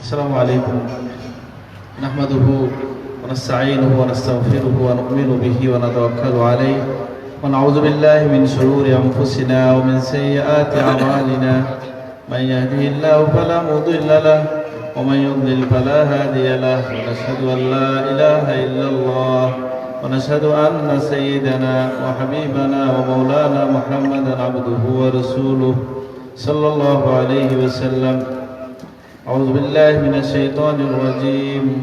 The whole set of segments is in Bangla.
السلام عليكم. نحمده ونستعينه ونستغفره ونؤمن به ونتوكل عليه. ونعوذ بالله من شرور أنفسنا ومن سيئات أعمالنا. من يهده الله فلا مضل له ومن يضلل فلا هادي له. ونشهد أن لا إله إلا الله. ونشهد أن سيدنا وحبيبنا ومولانا محمدا عبده ورسوله صلى الله عليه وسلم. أعوذ بالله من الشيطان الرجيم.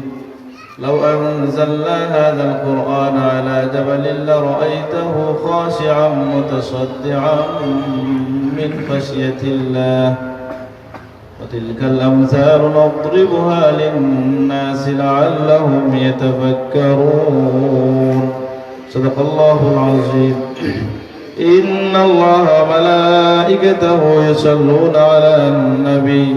لو أنزلنا هذا القرآن على جبل لرأيته خاشعا متصدعا من خشية الله. وتلك الأمثال نضربها للناس لعلهم يتفكرون. صدق الله العظيم. إن الله وملائكته يصلون على النبي.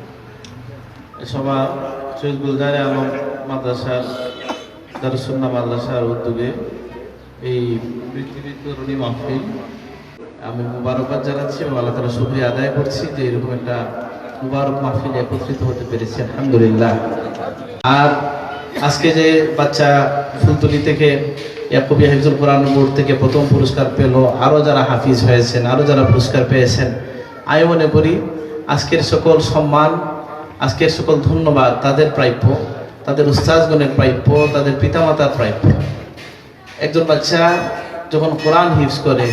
সভা শহীদ গুলজারে আলম মাদ্রাসার দারুসুন্না মাদ্রাসার উদ্যোগে এই পৃথিবী তরুণী মাহফিল। আমি মুবারকবাদ জানাচ্ছি এবং আল্লাহ তালা শুক্রিয়া আদায় করছি যে এরকম একটা মুবারক মাহফিল একত্রিত হতে পেরেছি। আলহামদুলিল্লাহ। আর আজকে যে বাচ্চা ফুলতলি থেকে ইয়াকুবি হাফিজুল কোরআন বোর্ড থেকে প্রথম পুরস্কার পেল আরও যারা হাফিজ হয়েছেন আরও যারা পুরস্কার পেয়েছেন আমি মনে করি, আজকের সকল সম্মান আজকের সকল ধন্যবাদ তাদের প্রাপ্য, তাদের উস্তাজগণের প্রাপ্য, তাদের পিতামাতার প্রাপ্য। একজন বাচ্চা যখন কোরআন হিফজ করে,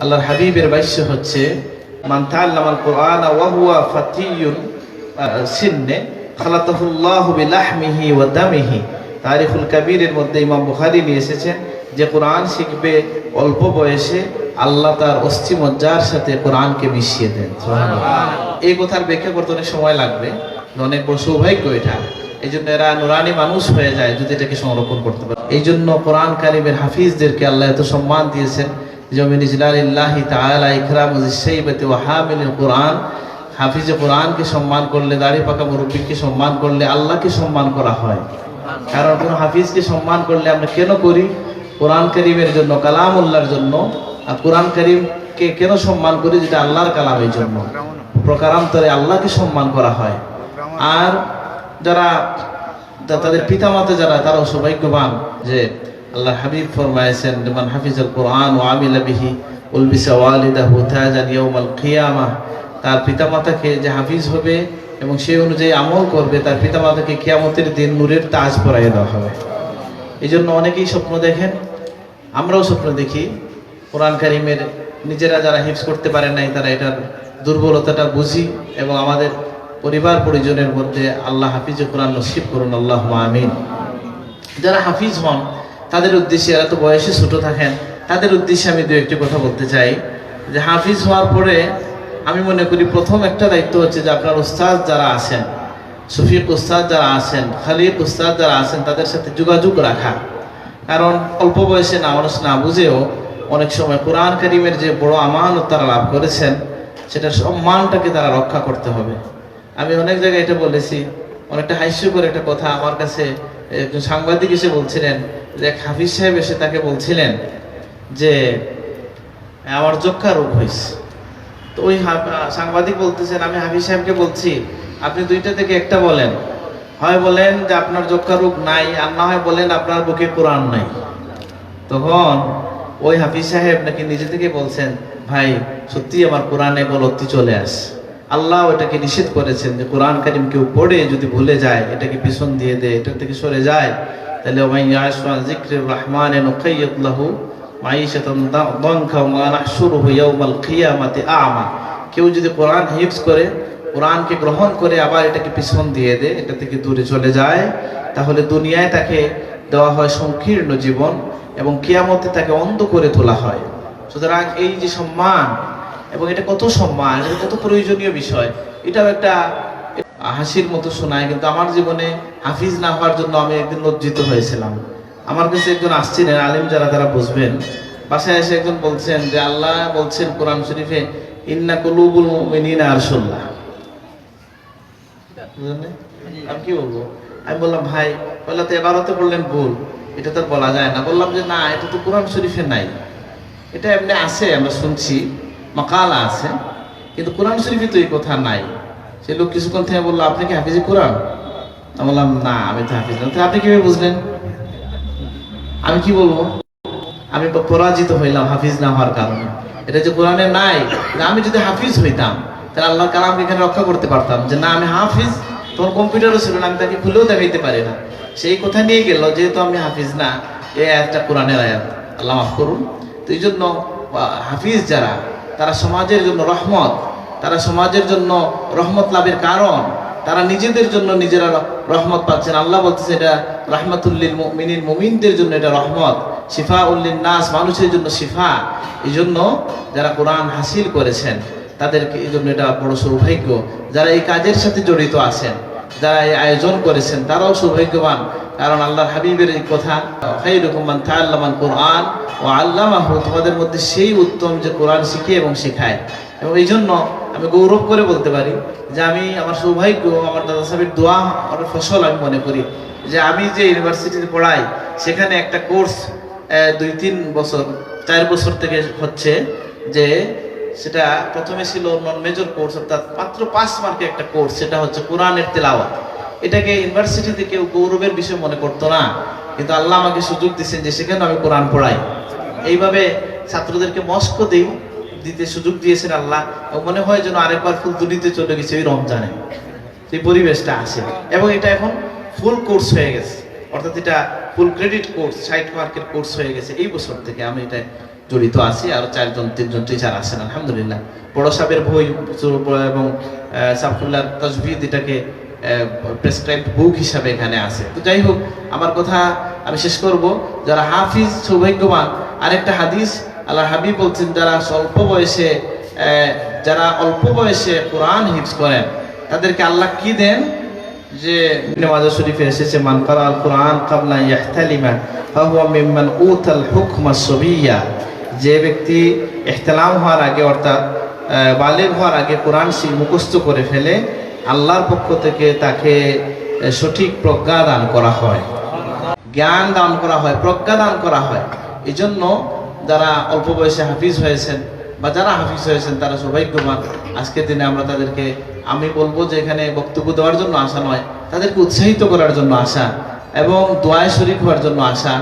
আল্লাহর হাবিবের বাস্য হচ্ছে, মান তাআল্লামাল কোরআন ওয়া হুয়া ফাতিয়ুন সিন্নে খালাতাহুল্লাহু বিলাহমিহি ওয়া দামিহি। তারিখুল কাবীরের মধ্যে ইমাম বুখারী নিয়ে এসেছেন, যে কোরআন শিখবে অল্প বয়সে আল্লাহ তার অস্থি মজ্জার সাথে কোরআনকে মিশিয়ে দেন। এই কথার ব্যাখ্যা করতে সময় লাগবে। অনেক বড় সৌভাগ্য এটা। এই জন্য এরা নুরানি মানুষ হয়ে যায় যদি এটাকে সংরক্ষণ করতে পারে। এই জন্য কোরআন কারিমের হাফিজদেরকে আল্লাহ এত সম্মান দিয়েছেন জমিন ইকরাম কোরআন। হাফিজে কোরআনকে সম্মান করলে, দাড়ি পাকা মুরব্বীকে সম্মান করলে আল্লাহকে সম্মান করা হয়। কারণ কোন হাফিজকে সম্মান করলে আমরা কেন করি? কোরআন করিমের জন্য, কালামুল্লাহর জন্য। আর কোরআন করিমকে কেন সম্মান করি? যেটা আল্লাহর কালামের জন্য প্রকারান্তরে আল্লাহকে সম্মান করা হয়। আর যারা তাদের পিতামাতা যারা, তারাও সৌভাগ্যবান যে আল্লাহ হাবিব ফরমায়েছেন যেমন হাফিজুল কোরআন ও আমিলা বিহি উলবিসা ওয়ালিদাহু তাজান ইয়াউমাল কিয়ামাহ তার পিতামাতাকে যে হাফিজ হবে এবং সেই অনুযায়ী আমল করবে, তার পিতামাতাকে কিয়ামতের দিন নূরের তাজ পরাইয়ে দেওয়া হবে। এই জন্য অনেকেই স্বপ্ন দেখেন, আমরাও স্বপ্ন দেখি, কোরআন কারিমের নিজেরা যারা হিফজ করতে পারে নাই, তারা এটার দুর্বলতাটা বুঝি এবং আমাদের পরিবার পরিজনের মধ্যে আল্লাহ হাফিজ কোরআন নসিব করুন আল্লাহ আমিন। যারা হাফিজ হন, তাদের উদ্দেশ্যে এরা তো বয়সে ছোট থাকেন, তাদের উদ্দেশ্যে আমি দু একটি কথা বলতে চাই। যে হাফিজ হওয়ার পরে আমি মনে করি প্রথম একটা দায়িত্ব হচ্ছে যে আপনার উস্তাদ যারা আছেন শফিক উস্তাদ যারা আছেন, খালিক উস্তাদ যারা আছেন, তাদের সাথে যোগাযোগ রাখা। কারণ অল্প বয়সে না, মানুষ না বুঝেও অনেক সময় কোরআন করিমের যে বড় আমানত তারা লাভ করেছেন, সেটার সম্মানটাকে তারা রক্ষা করতে হবে। আমি অনেক জায়গায় এটা বলেছি। অনেকটা হাস্যকর একটা কথা আমার কাছে একজন সাংবাদিক এসে বলছিলেন যে এক হাফিজ সাহেব এসে তাকে বলছিলেন যে, আমার যক্ষা রোগ হয়েছে তো ওই সাংবাদিক বলতেছেন, আমি হাফিজ সাহেবকে বলছি, আপনি দুইটা থেকে একটা বলেন। হয় বলেন যে, আপনার যক্ষা রোগ নাই, আর না হয় বলেন আপনার বুকে কোরআন নাই। তখন ওই হাফিজ সাহেব নাকি নিজে থেকে বলছেন, ভাই সত্যি আমার কোরআনে গলতি চলে আসে। আল্লাহ ওটাকে নিষেধ করেছেন যে কোরআন কারিম কেউ পড়ে যদি ভুলে যায়, এটাকে পিছন দিয়ে দেয়, এটা থেকে সরে যায়, তাহলে যিকরির রহমান কিয়ামাতি আ'মা। কেউ যদি কোরআন হিফজ করে, কোরআনকে গ্রহণ করে আবার এটাকে পিছন দিয়ে দেয়, এটা থেকে দূরে চলে যায়, তাহলে দুনিয়ায় তাকে দেওয়া হয় সংকীর্ণ জীবন এবং কিয়ামতে তাকে অন্ধ করে তোলা হয়। সুতরাং এই যে সম্মান এবং এটা কত সম্মান, এটা কত প্রয়োজনীয় বিষয়, এটাও একটা হাসির মতো শোনায়। কিন্তু আমার জীবনে হাফিজ না হওয়ার জন্য আমি একদিন লজ্জিত হয়েছিলাম। আমার কাছে একজন আসছিলেন আলিম যারা, তারা বুঝবেন। বাসায় এসে একজন বলছেন যে, আল্লাহ বলছেন কোরআন শরীফে, ইন্না কলুবুল মুমিনিনা আরশুল্লাহ? আমি কি বলব? আমি বললাম, ভাই বললাম তো এবারও বললেন ভুল, এটা তো বলা যায় না। বললাম যে, না, এটা তো কোরআন শরীফে নাই। এটা এমনি আছে, আমরা শুনছি। মাকালা আছে, কিন্তু কোরআন শরীফে তো এই কথা নাই। সে লোক কিছুক্ষণ থেকে বলল, আপনি কি হাফিজি কোরআন? আমি বললাম, না, আমি তো হাফিজ না। আপনি কীভাবে বুঝলেন? আমি কি বলব? আমি পরাজিত হইলাম, হাফিজ না হওয়ার কারণে। এটা যে কোরআনে নাই আমি যদি হাফিজ হইতাম, তাহলে আল্লাহ কালামকে এখানে রক্ষা করতে পারতাম। যে না, আমি হাফিজ তোমার কম্পিউটারও ছিল না, আমি তাকে খুলেও দেখাইতে পারি না। সেই কথা নিয়ে গেল, যেহেতু আমি হাফিজ না, এই আয়াতটা কোরআনের আয়াত। আল্লাহ মাফ করুন। তো এই জন্য হাফিজ যারা তারা সমাজের জন্য রহমত, তারা সমাজের জন্য রহমত লাভের কারণ, তারা নিজেদের জন্য নিজেরা রহমত পাচ্ছেন। আল্লাহ বলতেছে এটা রাহমাতুল্লিল মুমিনিন, মুমিনদের জন্য এটা রহমত। শিফা উল্লিন নাস মানুষের জন্য শিফা। এই জন্য যারা কোরআন হাসিল করেছেন, তাদেরকে এই জন্য এটা বড় সৌভাগ্য। যারা এই কাজের সাথে জড়িত আছেন যারা এই আয়োজন করেছেন, তারাও সৌভাগ্যবান। কারণ আল্লাহর হাবিবের এই কথা খাইরুকুম মান তাআল্লামান কোরআন ও আল্লামাহু, তোমাদের মধ্যে সেই উত্তম যে কোরআন শিখে এবং শেখায়। এবং এই জন্য আমি গৌরব করে বলতে পারি যে আমি আমার সৌভাগ্য আমার দাদা সাহেবের দোয়া আর ফসল আমি মনে করি যে আমি যে ইউনিভার্সিটিতে পড়াই, সেখানে একটা কোর্স দুই তিন বছর, চার বছর থেকে হচ্ছে যে সেটা প্রথমে ছিল নন মেজর কোর্স অর্থাৎ মাত্র পাঁচ মার্কের একটা কোর্স সেটা হচ্ছে কোরআনের তেলাওয়াত। এটাকে ইউনিভার্সিটিতে কেউ গৌরবের বিষয় মনে করতো না, কিন্তু আল্লাহ আমাকে সুযোগ দিচ্ছেন যে সেখানে আমি কোরআন পড়াই। এইভাবে ছাত্রদেরকে মস্ক দিই, দিতে সুযোগ দিয়েছেন আল্লাহ মনে হয় যেন আরেকবার ফুল দুনিতে চলে গেছে ওই রমজানে। সেই পরিবেশটা আসে এবং এটা এখন ফুল কোর্স হয়ে গেছে। অর্থাৎ এটা ফুল ক্রেডিট কোর্স ষাট মার্কের কোর্স হয়ে গেছে। এই বছর থেকে আমি এটা জড়িত আছি, আর চারজন, তিনজন টিচার আছেন, আলহামদুলিল্লাহ। বড় সাহেবের বই এবং সাফুল্লাহ তজবিদ এটাকে প্রেসক্রাইব বুক হিসাবে এখানে আছে। তো যাই হোক, আমার কথা আমি শেষ করব। যারা হাফিজ, সৌভাগ্যবান, আরেকটা হাদিস আল্লাহ হাবিব বলছেন, যারা স্বল্প বয়সে যারা অল্প বয়সে কোরআন হিফজ করেন, তাদেরকে আল্লাহ কি দেন? যে নামাজ শরীফে এসেছে, মান কারা আল কোরআন কাবলা ইয়াহতালিমা, ফাহুয়া মিম্মান উতাল হুকমা সবিয়া। যে ব্যক্তি ইহতিলাম হওয়ার আগে, অর্থাৎ বালেগ হওয়ার আগে কোরআন সি মুখস্থ করে ফেলে, আল্লাহর পক্ষ থেকে তাকে সঠিক প্রজ্ঞা দান করা হয়। জ্ঞান দান করা হয়, প্রজ্ঞা দান করা হয়। এই জন্য যারা অল্প বয়সে হাফিজ হয়েছেন বা যারা হাফিজ হয়েছেন, তারা সৌভাগ্যবান। আজকের দিনে আমরা তাদেরকে, আমি বলব যে এখানে বক্তব্য দেওয়ার জন্য আসা নয়, তাদেরকে উৎসাহিত করার জন্য আসা এবং দোয়ায় শরিক হওয়ার জন্য আসা।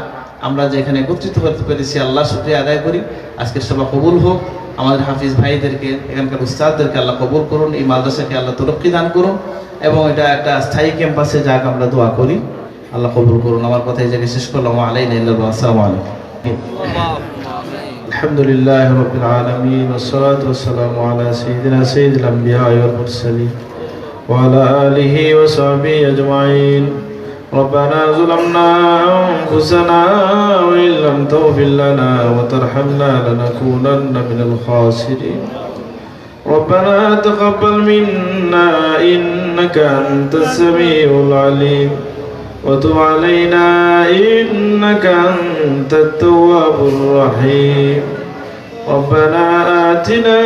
আমরা যে এখানে একত্রিত করতে পেরেছি, আল্লাহ শুক্রিয়া আদায় করি। আজকের সভা কবুল হোক। আমাদের হাফিজ ভাইদেরকে, এখানকার উস্তাদদেরকে আল্লাহ কবুল করুন, এই মাদ্রাসাকে আল্লাহ তরক্কি দান করুন এবং এটা একটা স্থায়ী ক্যাম্পাসে যাক আমরা দোয়া করি। আল্লাহ কবুল করুন। আমার কথা এই জায়গায় শেষ করলাম। আলাইন আসসালামু আলাইকুম। আলহামদুলিল্লাহ রবিল আলমিন ওসলাত ওসালাম আলা সঈদিনা সঈদুল আম্বিয়া ওয়াল মুরসালিন ওয়ালা আলিহি ওয়া সাহবিহি ربنا ظلمنا أنفسنا وإن لم تغفر لنا وترحمنا لنكونن من الخاسرين ربنا تقبل منا إنك أنت السميع العليم وتب علينا إنك أنت التواب الرحيم ربنا آتنا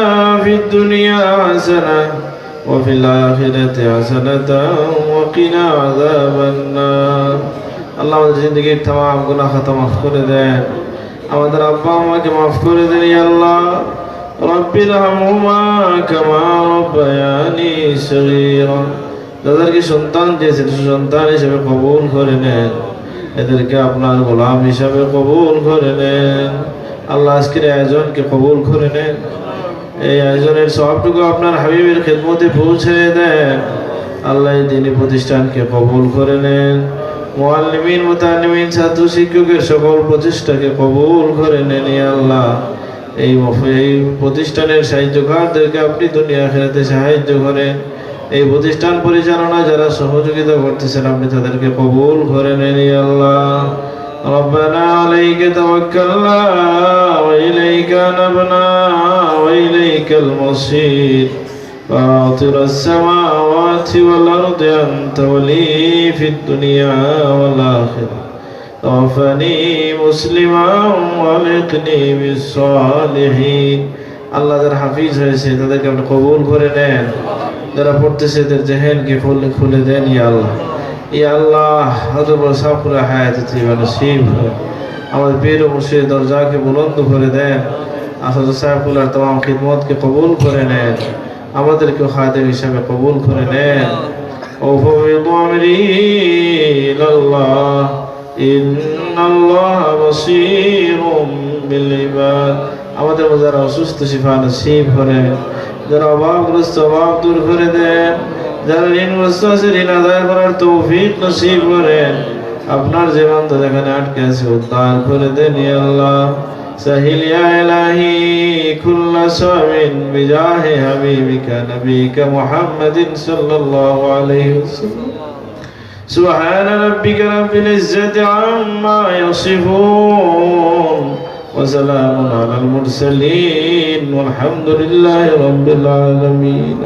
في الدنيا حسنة وفي الآخرة حسنة وقنا عذاب النار আল্লাহ আমাদের জিন্দগির তাম গুনাহ খাতা মাফ করে দেন আমাদের আব্বা আমাকে মাফ করে দেন ইয়া আল্লাহ রব্বির হামহুমা কামা রব্বায়ানি সগীরা যাদেরকে সন্তান দিয়েছেন সন্তান হিসেবে কবুল করে নেন এদেরকে আপনার গোলাম হিসাবে কবুল করে নেন আল্লাহ আজকের আয়োজনকে কবুল করে নেন এই আয়োজনের সবটুকু আপনার হাবিবের খেদমতে পৌঁছে দেন আল্লাহ এই দিনী প্রতিষ্ঠানকে কবুল করে নেন মোয়াল্লিমিন মুতালিমিন ছাত্র শিক্ষকের সকল প্রচেষ্টাকে কবুল করে নেন ইয়া আল্লাহ এই মফ- এই প্রতিষ্ঠানের সাহায্যকারদেরকে আপনি দুনিয়া খেলাতে সাহায্য করেন এই প্রতিষ্ঠান পরিচালনা যারা সহযোগিতা করতেছেন আপনি তাদেরকে কবুল করে নেন ইয়া আল্লাহ ربنا عليك توكلنا وإليك نبنا وإليك المصير فاطر السماوات والأرض أنت ولي في الدنيا والآخرة توفني مسلما والحقني بالصالحين আল্লাহ যারা হাফিজ হয়েছে তাদেরকে আপনি কবুল করে নেন যারা পড়তেছে এদের জেহেনকে খুলে খুলে দেন ইয়া আল্লাহ ইয়া আল্লাহ হজর সাফুরা হায়াত নসিব হয় আমাদের পীর ও মুর্শিদ দরজাকে বুলন্দ করে দেন আসাদ সাহেবুল্লাহ তমাম খিদমতকে কবুল করে নেন আমাদেরকে খাদেম হিসাবে কবুল করে নেন وفوض أمري إلى الله إن الله بصير بالعباد আমাদের মধ্যে যারা অসুস্থ শিফা নসিব করেন যারা অভাবগ্রস্ত অভাব দূর করে দেন যারা ঋণগ্রস্ত আছে ঋণ আদায় করার তৌফিক নসিব করেন আপনার যে বান্ধব এখানে আটকে আছে উদ্ধার করে দেন ইয়া আল্লাহ سهل يا إلهي كل صعب بجاه حبيبك نبيك محمد صلى الله عليه وسلم سبحان ربك رب العزة عما يصفون وسلام على المرسلين والحمد لله رب العالمين